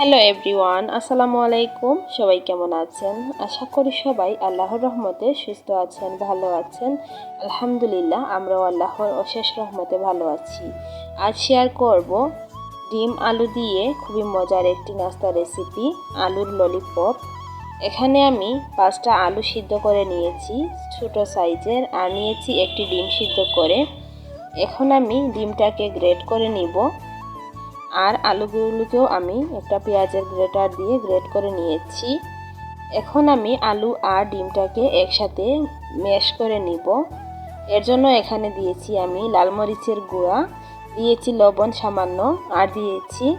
Hello everyone, আসসালামু আলাইকুম। সবাই কেমন আছেন? আশা করি সবাই আল্লাহর রহমতে সুস্থ আছেন, ভালো আছেন। আলহামদুলিল্লাহ, আমরাও আল্লাহর অশেষ রহমতে ভালো আছি। আজ শেয়ার করব ডিম আলু দিয়ে খুবই মজার একটি নাস্তা রেসিপি আলুর ললিপপ এখানে আমি পাঁচটা আলু সিদ্ধ করে নিয়েছি, ছোট সাইজের। আর নিয়েছি একটি ডিম সিদ্ধ করে। এখন আমি ডিমটাকে গ্রেট করে নিব। আর আলুগুলোকেও আমি একটা পেঁয়াজের গ্রেটার দিয়ে গ্রেট করে নিয়েছি। এখন আমি আলু আর ডিমটাকে একসাথে ম্যাশ করে নিব। এর জন্য এখানে দিয়েছি আমি লাল মরিচের গুঁড়া, দিয়েছি লবণ সামান্য, আর দিয়েছি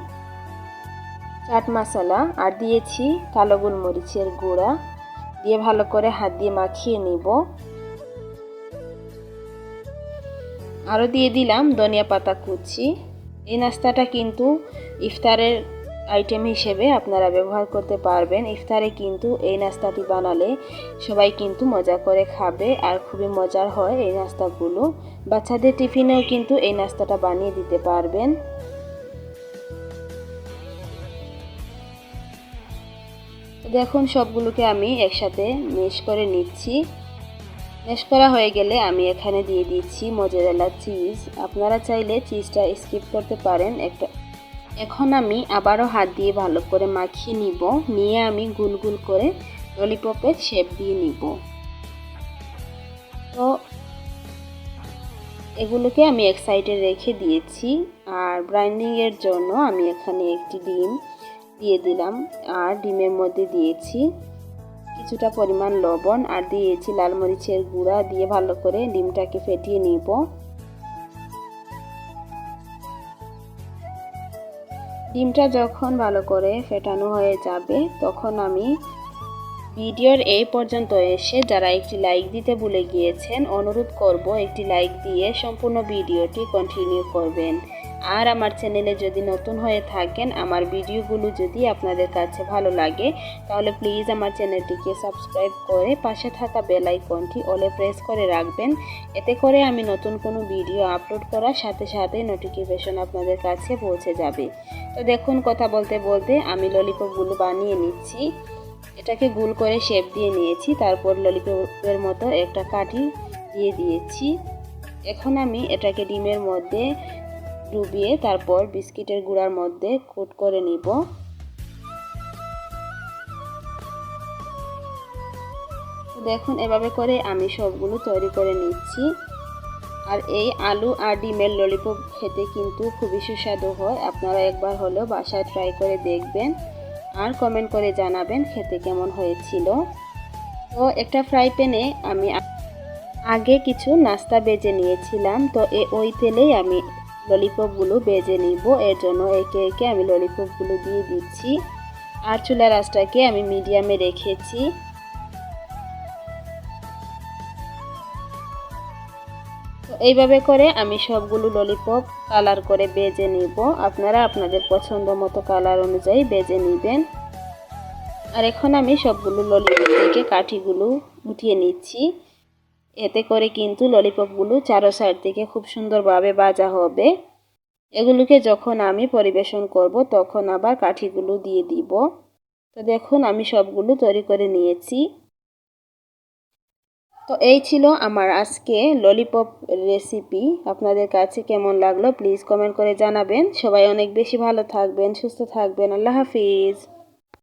চাট মশলা, আর দিয়েছি কালো গোলমরিচের গুঁড়া। দিয়ে ভালো করে হাত দিয়ে মাখিয়ে নিব। আরও দিয়ে দিলাম ধনিয়া পাতা কুচি। এই নাস্তাটা কিন্তু ইফতারের আইটেম হিসেবে আপনারা ব্যবহার করতে পারবেন। ইফতারে কিন্তু এই নাস্তাটি বানালে সবাই কিন্তু মজা করে খাবে আর খুবই মজার হয় এই নাস্তাগুলো। বাচ্চাদের টিফিনেও কিন্তু এই নাস্তাটা বানিয়ে দিতে পারবেন। দেখুন, সবগুলোকে আমি একসাথে মিক্স করে নিচ্ছি। ম্যাশ করা হয়ে গেলে আমি এখানে দিয়ে দিচ্ছি মজারেলা চিজ আপনারা চাইলে চিজটা স্কিপ করতে পারেন। একটা এখন আমি আবারও হাত দিয়ে ভালো করে মাখিয়ে নিব। নিয়ে আমি গুল গুল করে ললিপপের শেপ দিয়ে নিব। তো এগুলোকে আমি এক সাইডে রেখে দিয়েছি। আর ব্রাইন্ডিংয়ের জন্য আমি এখানে একটি ডিম দিয়ে দিলাম। আর ডিমের মধ্যে দিয়েছি কিছুটা পরিমাণ লবণ আর দিয়েছি লাল মরিচের গুঁড়া দিয়ে ভালো করে ডিমটাকে ফেটিয়ে নিব। ডিমটা যখন ভালো করে ফেটানো হয়ে যাবে, তখন আমি ভিডিওর এই পর্যন্ত এসে যারা একটি লাইক দিতে ভুলে গিয়েছেন, অনুরোধ করব একটি লাইক দিয়ে সম্পূর্ণ ভিডিওটি কন্টিনিউ করবেন। আর আমার চ্যানেলে যদি নতুন হয়ে থাকেন, আমার ভিডিওগুলো যদি আপনাদের কাছে ভালো লাগে, তাহলে প্লিজ আমার চ্যানেলটিকে সাবস্ক্রাইব করে পাশে থাকা বেল আইকনটি অলে প্রেস করে রাখবেন। এতে করে আমি নতুন কোনো ভিডিও আপলোড করার সাথে সাথে নোটিফিকেশন আপনাদের কাছে পৌঁছে যাবে। তো দেখুন, কথা বলতে বলতে আমি ললিপপগুলো বানিয়ে নিচ্ছি। এটাকে গুল করে শেপ দিয়ে নিয়েছি, তারপর ললিপপের মতো একটা কাঠি দিয়ে দিয়েছি। এখন আমি এটাকে ডিমের মধ্যে ডুবিয়ে তারপর বিস্কিটের গুঁড়ার মধ্যে কোট করে নিব। দেখুন, এভাবে করে আমি সবগুলো তৈরি করে নিচ্ছি। আর এই আলু আর ডিমের ললিপপ খেতে কিন্তু খুবই সুস্বাদু হয়। আপনারা একবার হলেও বাসায় ট্রাই করে দেখবেন আর কমেন্ট করে জানাবেন খেতে কেমন হয়েছিল। তো একটা ফ্রাই প্যানে আমি আগে কিছু নাস্তা বেজে নিয়েছিলাম। তো এ ওই তেলেই আমি ললিপপগুলো বেজে নিব। এর জন্য একে একে আমি ললিপপগুলো দিয়ে দিচ্ছি। আর চুলার আঁচটাকে আমি মিডিয়ামে রেখেছি। এইভাবে করে আমি সবগুলো ললিপপ কালার করে বেজে নিব। আপনারা আপনাদের পছন্দ মতো কালার অনুযায়ী বেজে নেবেন। আর এখন আমি সবগুলো ললিপপ থেকে কাঠিগুলো উঠিয়ে নিচ্ছি। এতে করে কিন্তু ললিপপগুলো চারো সাইড থেকে খুব সুন্দরভাবে বাজা হবে। এগুলোকে যখন আমি পরিবেশন করব, তখন আবার কাঠিগুলো দিয়ে দিব। তো দেখুন, আমি সবগুলো তৈরি করে নিয়েছি। তো এই ছিল আমার আজকে ললিপপ রেসিপি। আপনাদের কাছে কেমন লাগল, প্লিজ কমেন্ট করে জানাবেন। সবাই অনেক বেশি ভালো থাকবেন, সুস্থ থাকবেন। আল্লাহ হাফিজ।